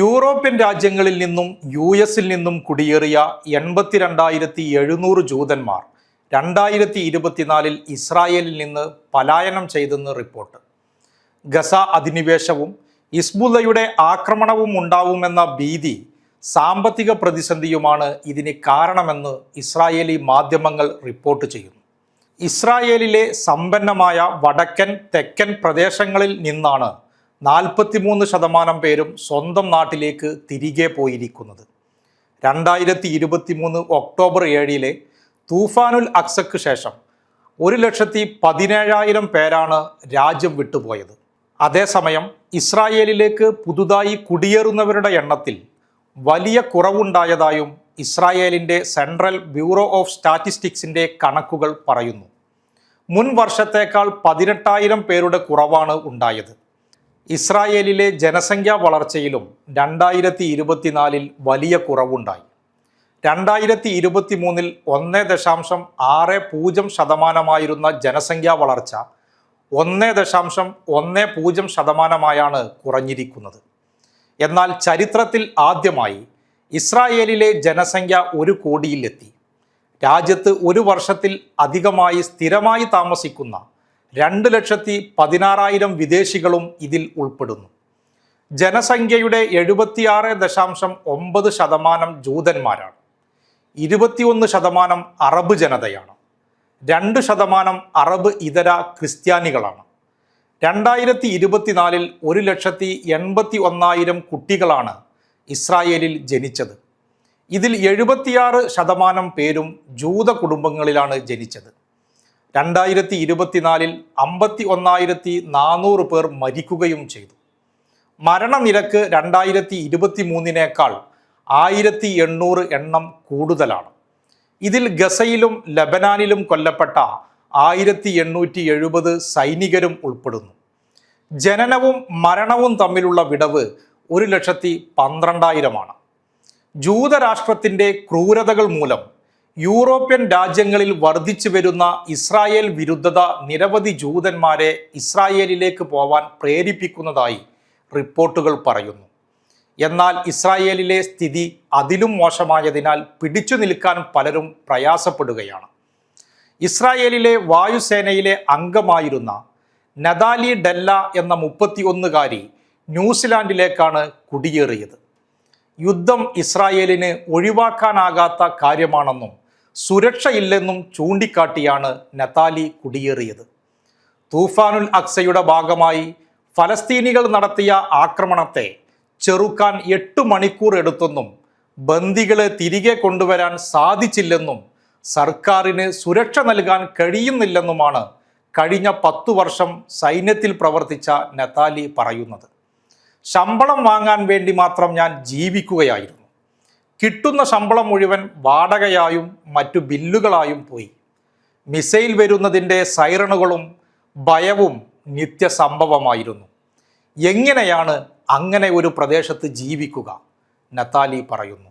European രാജ്യങ്ങളിൽ നിന്നും U എസിൽ നിന്നും കുടിയേറിയ എൺപത്തിരണ്ടായിരത്തി എഴുന്നൂറ് ജൂതന്മാർ രണ്ടായിരത്തി ഇരുപത്തിനാലിൽ ഇസ്രായേലിൽ നിന്ന് പലായനം ചെയ്തെന്ന് റിപ്പോർട്ട്. ഗസ അധിനിവേശവും ഇസ്ബുല്ലയുടെ ആക്രമണവും ഉണ്ടാവുമെന്ന ഭീതി സാമ്പത്തിക പ്രതിസന്ധിയുമാണ് ഇതിന് കാരണമെന്ന് ഇസ്രായേലി മാധ്യമങ്ങൾ റിപ്പോർട്ട് ചെയ്യുന്നു. ഇസ്രായേലിലെ സമ്പന്നമായ വടക്കൻ തെക്കൻ പ്രദേശങ്ങളിൽ നിന്നാണ് നാൽപ്പത്തിമൂന്ന് ശതമാനം പേരും സ്വന്തം നാട്ടിലേക്ക് തിരികെ പോയിരിക്കുന്നത്. രണ്ടായിരത്തി ഇരുപത്തി മൂന്ന് ഒക്ടോബർ ഏഴിലെ തൂഫാനുൽ അക്സക്ക് ശേഷം ഒരു ലക്ഷത്തി പതിനേഴായിരം പേരാണ് രാജ്യം വിട്ടുപോയത്. അതേസമയം ഇസ്രായേലിലേക്ക് പുതുതായി കുടിയേറുന്നവരുടെ എണ്ണത്തിൽ വലിയ കുറവുണ്ടായതായും ഇസ്രായേലിന്റെ സെൻട്രൽ ബ്യൂറോ ഓഫ് സ്റ്റാറ്റിസ്റ്റിക്സിന്റെ കണക്കുകൾ പറയുന്നു. മുൻ വർഷത്തേക്കാൾ പതിനെട്ടായിരം പേരുടെ കുറവാണ് ഉണ്ടായത്. ഇസ്രായേലിലെ ജനസംഖ്യാ വളർച്ചയിലും രണ്ടായിരത്തി ഇരുപത്തിനാലിൽ വലിയ കുറവുണ്ടായി. രണ്ടായിരത്തി ഇരുപത്തി മൂന്നിൽ ഒന്ന് ദശാംശം ആറ് പൂജ്യം ശതമാനമായിരുന്ന ജനസംഖ്യാ വളർച്ച ഒന്ന് ദശാംശം ഒന്ന് പൂജ്യം ശതമാനമായാണ് കുറഞ്ഞിരിക്കുന്നത്. എന്നാൽ ചരിത്രത്തിൽ ആദ്യമായി ഇസ്രായേലിലെ ജനസംഖ്യ ഒരു കോടിയിലെത്തി. രാജ്യത്ത് ഒരു വർഷത്തിൽ അധികമായി സ്ഥിരമായി താമസിക്കുന്ന രണ്ട് ലക്ഷത്തി പതിനാറായിരം വിദേശികളും ഇതിൽ ഉൾപ്പെടുന്നു. ജനസംഖ്യയുടെ എഴുപത്തിയാറ് ദശാംശം ഒമ്പത് ശതമാനം ജൂതന്മാരാണ്. ഇരുപത്തിയൊന്ന് ശതമാനം അറബ് ജനതയാണ്. രണ്ട് ശതമാനം അറബ് ഇതര ക്രിസ്ത്യാനികളാണ്. രണ്ടായിരത്തി ഇരുപത്തിനാലിൽ ഒരു ലക്ഷത്തി എൺപത്തി ഒന്നായിരം കുട്ടികളാണ് ഇസ്രായേലിൽ ജനിച്ചത്. ഇതിൽ എഴുപത്തിയാറ് ശതമാനം പേരും ജൂത കുടുംബങ്ങളിലാണ് ജനിച്ചത്. രണ്ടായിരത്തി ഇരുപത്തിനാലിൽ അമ്പത്തി ഒന്നായിരത്തി നാനൂറ് പേർ മരിക്കുകയും ചെയ്തു. മരണനിരക്ക് രണ്ടായിരത്തി ഇരുപത്തി മൂന്നിനേക്കാൾ ആയിരത്തി എണ്ണൂറ് എണ്ണം കൂടുതലാണ്. ഇതിൽ ഗസയിലും ലബനാനിലും കൊല്ലപ്പെട്ട ആയിരത്തി എണ്ണൂറ്റി എഴുപത് സൈനികരും ഉൾപ്പെടുന്നു. ജനനവും മരണവും തമ്മിലുള്ള വിടവ് ഒരു ലക്ഷത്തി പന്ത്രണ്ടായിരമാണ്. ജൂതരാഷ്ട്രത്തിന്റെ ക്രൂരതകൾ മൂലം യൂറോപ്യൻ രാജ്യങ്ങളിൽ വർദ്ധിച്ചു വരുന്ന ഇസ്രായേൽ വിരുദ്ധത നിരവധി ജൂതന്മാരെ ഇസ്രായേലിലേക്ക് പോവാൻ പ്രേരിപ്പിക്കുന്നതായി റിപ്പോർട്ടുകൾ പറയുന്നു. എന്നാൽ ഇസ്രായേലിലെ സ്ഥിതി അതിലും മോശമായതിനാൽ പിടിച്ചു നിൽക്കാൻ പലരും പ്രയാസപ്പെടുകയാണ്. ഇസ്രായേലിലെ വായുസേനയിലെ അംഗമായിരുന്ന നദാലി ഡെല്ല എന്ന മുപ്പത്തിയൊന്നുകാരി ന്യൂസിലാൻഡിലേക്കാണ് കുടിയേറിയത്. യുദ്ധം ഇസ്രായേലിന് ഒഴിവാക്കാനാകാത്ത കാര്യമാണെന്നും സുരക്ഷയില്ലെന്നും ചൂണ്ടിക്കാട്ടിയാണ് നതാലി കുടിയേറിയത്. തൂഫാനുൽ അക്സയുടെ ഭാഗമായി ഫലസ്തീനികൾ നടത്തിയ ആക്രമണത്തെ ചെറുക്കാൻ എട്ട് മണിക്കൂർ എടുത്തെന്നും ബന്ദികളെ തിരികെ കൊണ്ടുവരാൻ സാധിച്ചില്ലെന്നും സർക്കാരിന് സുരക്ഷ നൽകാൻ കഴിയുന്നില്ലെന്നുമാണ് കഴിഞ്ഞ പത്തു വർഷം സൈന്യത്തിൽ പ്രവർത്തിച്ച നതാലി പറയുന്നത്. ശമ്പളം വാങ്ങാൻ വേണ്ടി മാത്രം ഞാൻ ജീവിക്കുകയായിരുന്നു. കിട്ടുന്ന ശമ്പളം മുഴുവൻ വാടകയായും മറ്റു ബില്ലുകളായും പോയി. മിസൈൽ വരുന്നതിന്റെ സൈറണുകളും ഭയവും നിത്യസംഭവമായിരുന്നു. എങ്ങനെയാണ് അങ്ങനെ ഒരു പ്രദേശത്ത് ജീവിക്കുക? നത്താലി പറയുന്നു.